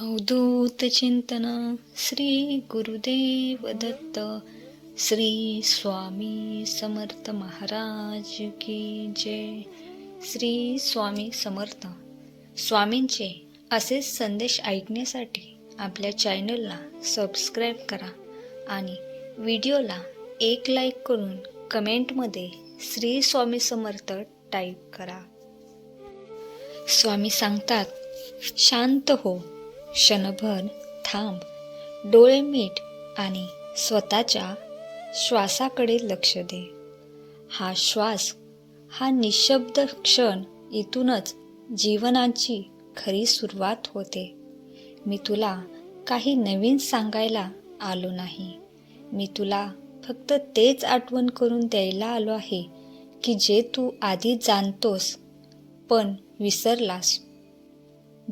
अवधूत चिंतन श्री गुरुदेव दत्त श्री स्वामी समर्थ महाराज की जय. श्री स्वामी समर्थ. स्वामींचे असेच संदेश ऐकण्यासाठी आपल्या चॅनलला सबस्क्राईब करा आणि व्हिडिओला एक लाईक करून कमेंटमध्ये श्री स्वामी समर्थ टाईप करा. स्वामी सांगतात शांत हो क्षणभर थांब. डोळे मीट आणि स्वतःच्या श्वासाकडे लक्ष दे. हा श्वास हा निशब्द क्षण इथूनच जीवनाची खरी सुरुवात होते. मी तुला काही नवीन सांगायला आलो नाही. मी तुला फक्त तेच आठवण करून द्यायला आलो आहे की जे तू आधी जाणतोस पण विसरलास.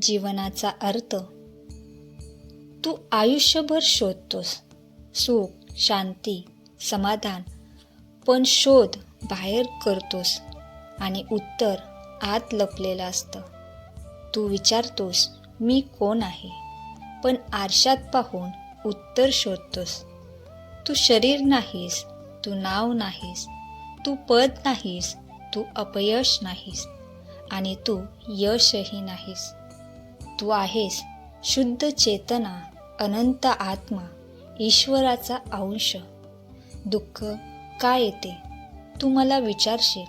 जीवनाचा अर्थ तू आयुष्यभर शोधतोस. सुख शांती समाधान. पण शोध बाहेर करतोस आणि उत्तर आत लपलेलं असतं. तू विचारतोस मी कोण आहे? पण आरशात पाहून उत्तर शोधतोस. तू शरीर नाहीस तू नाव नाहीस तू पद नाहीस तू अपयश नाहीस आणि तू यशही नाहीस. तू आहेस शुद्ध चेतना अनंत आत्मा ईश्वराचा अंश. दुःख का येते? तू मला विचारशील.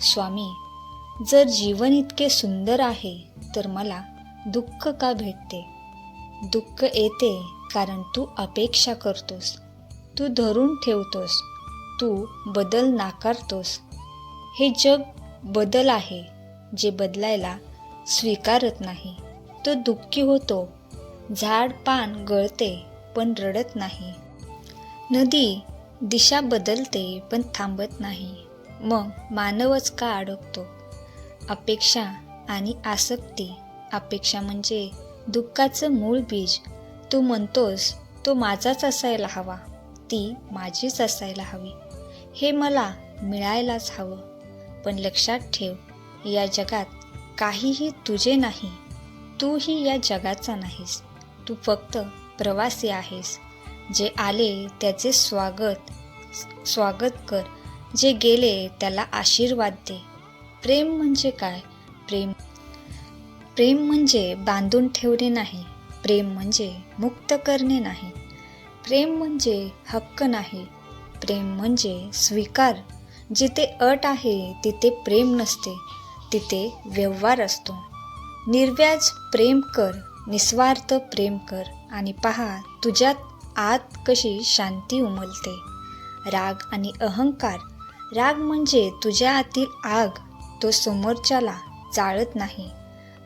स्वामी जर जीवन इतके सुंदर आहे तर मला दुःख का भेटते? दुःख येते कारण तू अपेक्षा करतोस. तू धरून ठेवतोस. तू बदल नाकारतोस. हे जग बदल आहे जे बदलायला स्वीकारत नाही. तो दुःखी होतो. झाड पान गळते पण रडत नाही. नदी दिशा बदलते पण थांबत नाही. मग मानवच का अडकतो? अपेक्षा आणि आसक्ती. अपेक्षा म्हणजे दुःखाचं मूळ बीज. तू म्हणतोस तो माझाच असायला हवा. ती माझीच असायला हवी. हे मला मिळायलाच हवं. पण लक्षात ठेव या जगात काहीही तुझे नाही. तूही या जगाचा नाहीस. तू फक्त प्रवासी आहेस. जे आले त्याचे स्वागत स्वागत कर. जे गेले त्याला आशीर्वाद दे. प्रेम म्हणजे काय? प्रेम प्रेम म्हणजे बांधून ठेवणे नाही. प्रेम म्हणजे मुक्त करणे नाही. प्रेम म्हणजे हक्क नाही. प्रेम म्हणजे स्वीकार. जिथे अट आहे तिथे प्रेम नसते. तिथे व्यवहार असतो. निर्व्याज प्रेम कर. निस्वार्थ प्रेम कर आणि पहा तुझ्यात आत कशी शांती उमलते. राग आणि अहंकार राग म्हणजे तुझ्या आतील आग तो समोरच्याला चाळत नाही.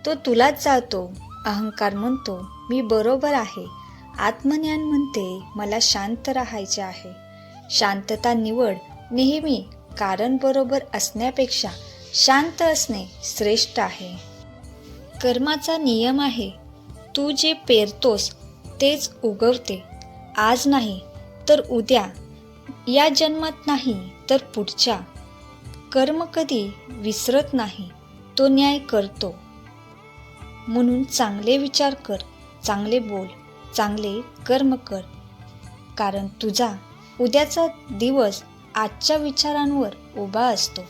तो तुलाच जाळतो अहंकार म्हणतो मी बरोबर आहे. आत्मज्ञान म्हणते मला शांत राहायचे आहे. शांतता निवड नेहमी कारण बरोबर असण्यापेक्षा शांत असणे श्रेष्ठ आहे. कर्माचा नियम आहे तू जे पेरतोस तेच उगवते. आज नाही तर उद्या. या जन्मात नाही तर पुढच्या. कर्म कधी विसरत नाही तो न्याय करतो. म्हणून चांगले विचार कर चांगले बोल चांगले कर्म कर. कारण तुझा उद्याचा दिवस आजच्या विचारांवर उभा असतो.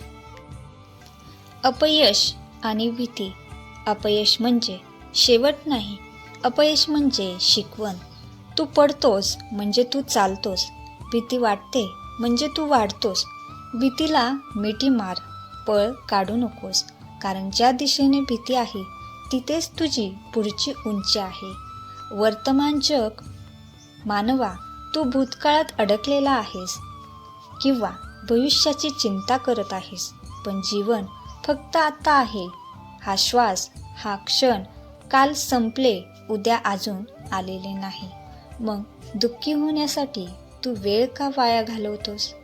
अपयश आणि भीती. अपयश म्हणजे शेवट नाही अपयश म्हणजे शिकवण. तू पडतोस म्हणजे तू चालतोस. भीती वाटते म्हणजे तू वाढतोस. भीतीला मिठी मार पळ काढू नकोस. कारण ज्या दिशेने भीती आहे तिथेच तुझी पुढची उंची आहे. वर्तमान जग मानवा तू भूतकाळात अडकलेला आहेस. किंवा भविष्याची चिंता करत आहेस. पण जीवन फक्त आता आहे. हा श्वास हा क्षण काल संपले उद्या अजून आलेले नाही. मग दुःखी होण्यासाठी तू वेळ का वाया घालवतोस?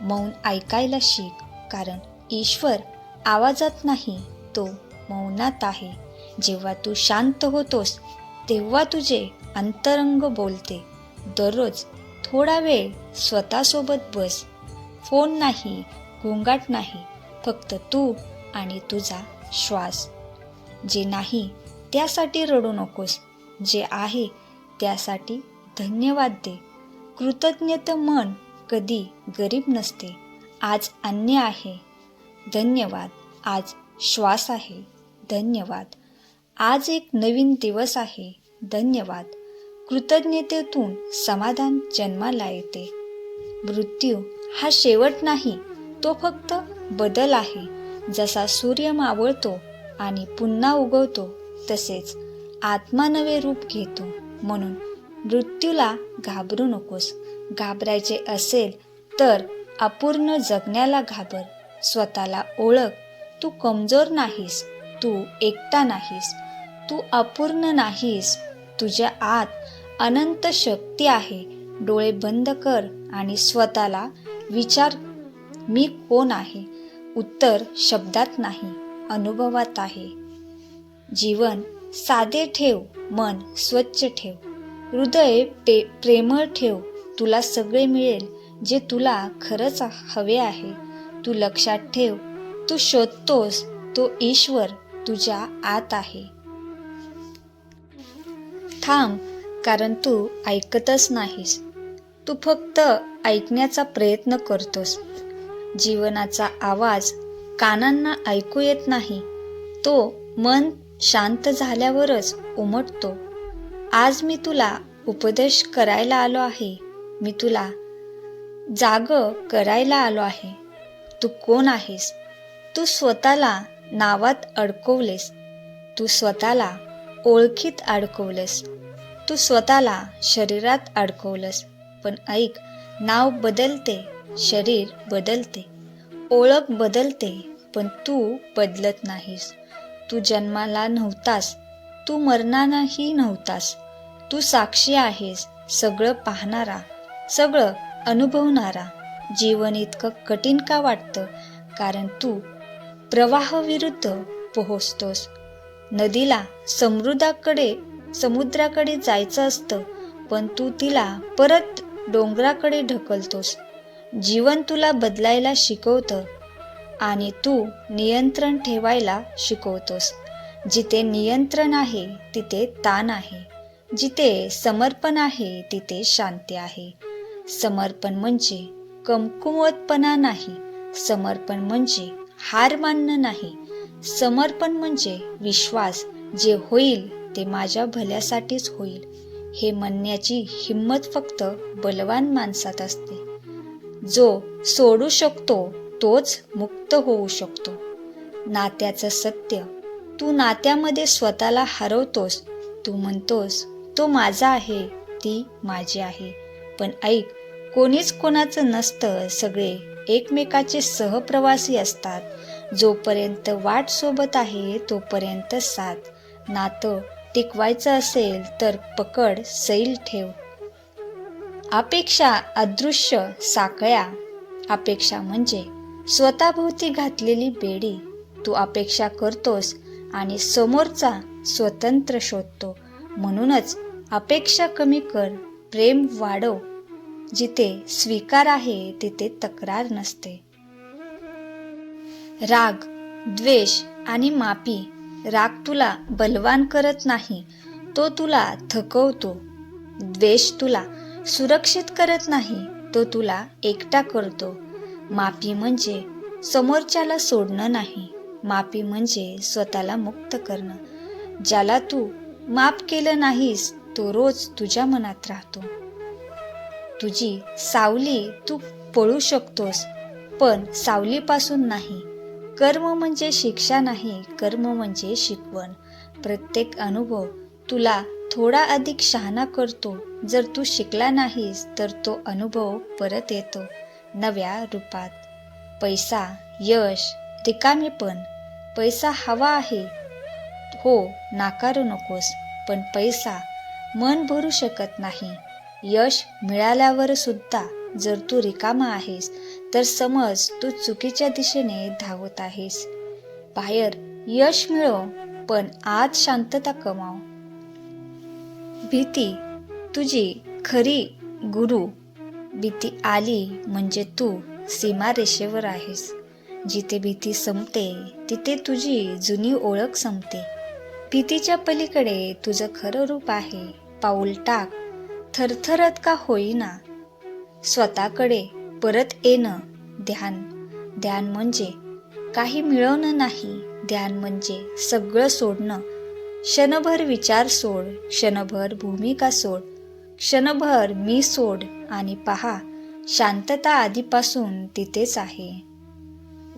मौन ऐकायला शिक कारण ईश्वर आवाजात नाही तो मौनात आहे. जेव्हा तू शांत होतोस तेव्हा तुझे अंतरंग बोलते. दररोज थोडा वेळ स्वतःसोबत बस. फोन नाही गोंगाट नाही फक्त तू आणि तुझा श्वास. जे नाही त्यासाठी रडू नकोस. जे आहे त्यासाठी धन्यवाद दे. कृतज्ञत मन कधी गरीब नसते. आज अन्य आहे. धन्यवाद. आज श्वास आहे. धन्यवाद. आज एक नवीन दिवस आहे. धन्यवाद. कृतज्ञतेतून समाधान जन्माला येते. मृत्यू हा शेवट नाही तो फक्त बदल आहे. जसा सूर्य मावळतो आणि पुन्हा उगवतो तसेच आत्मा नवे रूप घेतो. म्हणून मृत्यूला घाबरू नकोस. घाबरायचे असेल तर अपूर्ण जगण्याला घाबर. स्वतःला ओळख. तू कमजोर नाहीस. तू एकटा नाहीस. तू अपूर्ण नाहीस. तुझ्या आत अनंत शक्ती आहे. डोळे बंद कर आणि स्वतःला विचार मी कोण आहे? उत्तर शब्दात नाही. अनुभवात आहे. जीवन साधे ठेव मन स्वच्छ ठेव. हृदय पे प्रेमळ ठेव. तुला सगळे मिळेल जे तुला खरंच हवे आहे. तू लक्षात ठेव तू शोधतोस तो ईश्वर तुझ्या आत आहे. थांब कारण तू ऐकतच नाहीस. तू फक्त ऐकण्याचा प्रयत्न करतोस. जीवनाचा आवाज कानांना ऐकू येत नाही. तो मन शांत झाल्यावरच उमटतो. आज मी तुला उपदेश करायला आलो आहे. मी तुला जाग करायला आलो आहे. तू कोण आहेस? तू स्वतःला नावात अडकवलेस. तू स्वतःला ओळखीत अडकवलेस. तू स्वतःला शरीरात अडकवलंस. पण ऐक नाव बदलते शरीर बदलते. ओळख बदलते पण तू बदलत नाहीस. तू जन्माला नव्हतास. तू मरणानाही नव्हतास. तू साक्षी आहेस सगळं पाहणारा सगळं अनुभवणारा. जीवन इतकं कठीण का वाटतं? कारण तू प्रवाहाविरुद्ध पोहोचतोस. नदीला समृद्धाकडे समुद्राकडे जायचं असतं पण तू तिला परत डोंगराकडे ढकलतोस. जीवन तुला बदलायला शिकवतं. आणि तू नियंत्रण ठेवायला शिकवतोस. जिथे नियंत्रण आहे तिथे ताण आहे. जिथे समर्पण आहे तिथे शांती आहे. समर्पण म्हणजे कमकुवतपणा नाही. समर्पण म्हणजे हार मानणं नाही. समर्पण म्हणजे विश्वास जे होईल ते माझ्या भल्यासाठीच होईल. हे म्हणण्याची हिंमत फक्त बलवान माणसात असते. जो सोडू शकतो तोच मुक्त होऊ शकतो. नात्याचं सत्य. तू नात्यामध्ये स्वतःला हरवतोस. तू म्हणतोस तो माझा आहे ती माझी आहे. पण ऐक कोणीच कोणाचं नसतं सगळे एकमेकाचे सहप्रवासी असतात. जोपर्यंत वाट सोबत आहे तोपर्यंत साथ. नातं टिकवायचं असेल तर पकड सैल ठेव. अपेक्षा अदृश्य साकळ्या अपेक्षा म्हणजे स्वतःभोवती घातलेली बेडी तू अपेक्षा करतोस आणि समोरचा स्वतंत्र शोधतो. म्हणूनच अपेक्षा कमी कर प्रेम वाढव. जिथे स्वीकार आहे तिथे तक्रार नसते. राग द्वेष आणि मापी राग तुला बलवान करत नाही तो तुला थकवतो. द्वेष तुला सुरक्षित करत नाही तो तुला एकटा करतो. माफी म्हणजे समोरच्याला सोडणं नाही. माफी म्हणजे स्वतःला मुक्त करणं. ज्याला तू माफ केलं नाहीस तो रोज तुझ्या मनात राहतो. तुझी सावली तू पळू शकतोस पण सावलीपासून नाही. कर्म म्हणजे शिक्षा नाही कर्म म्हणजे शिकवण. प्रत्येक अनुभव तुला थोडा अधिक शहाणा करतो. जर तू शिकला नाहीस तर तो अनुभव परत येतो. नव्या रूपात. पैसा यश रिकामेपण. पैसा हवा आहे. हो नाकारू नकोस पण पैसा मन भरू शकत नाही. यश मिळाल्यावर सुद्धा जर तू रिकामा आहेस तर समज तू चुकीच्या दिशेने धावत आहेस. बाहेर यश मिळव पण आत शांतता कमाव. भीती तुझी खरी गुरु भीती आली म्हणजे तू सीमारेषेवर आहेस. जिथे भीती संपते तिथे तुझी जुनी ओळख संपते. भीतीच्या पलीकडे तुझं खरं रूप आहे. पाऊल टाक. थरथरत का होईना. स्वतःकडे परत येणं. ध्यान. ध्यान म्हणजे काही मिळवणं नाही. ध्यान म्हणजे सगळं सोडणं. क्षणभर विचार सोड. क्षणभर भूमिका सोड. क्षणभर मी सोड आणि पहा शांतता आधीपासून तिथेच आहे.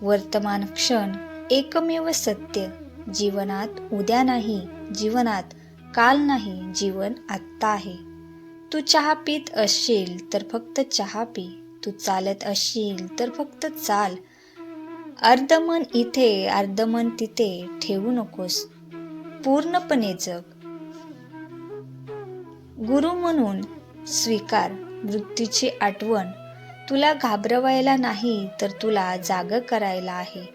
वर्तमान क्षण एकमेव सत्य. जीवनात उद्या नाही जीवनात काल नाही जीवन आत्ता आहे. तू चहा पित असशील तर फक्त चहा पी. तू चालत असशील तर फक्त चाल. अर्धमन इथे अर्धमन तिथे ठेवू नकोस. पूर्णपणे जग. गुरु म्हणून स्वीकार मृत्यूची आठवण. तुला घाबरवायला नाही तर तुला जाग करायला आहे.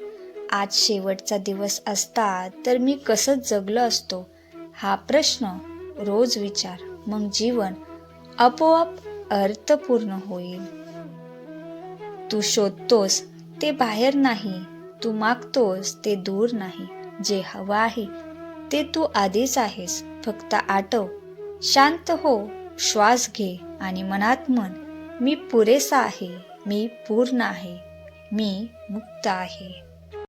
आज शेवटचा दिवस असता तर मी कसं जगलो असतो? हा प्रश्न रोज विचार. मग जीवन आपोआप अर्थपूर्ण होईल. तू शोधतोस ते बाहेर नाही. तू मागतोस ते दूर नाही. जे हवं आहे ते तू आधीच आहेस. फक्त आठव शांत हो श्वास घे आणि मनात मन मी पुरेसा आहे मी पूर्ण आहे मी मुक्त आहे.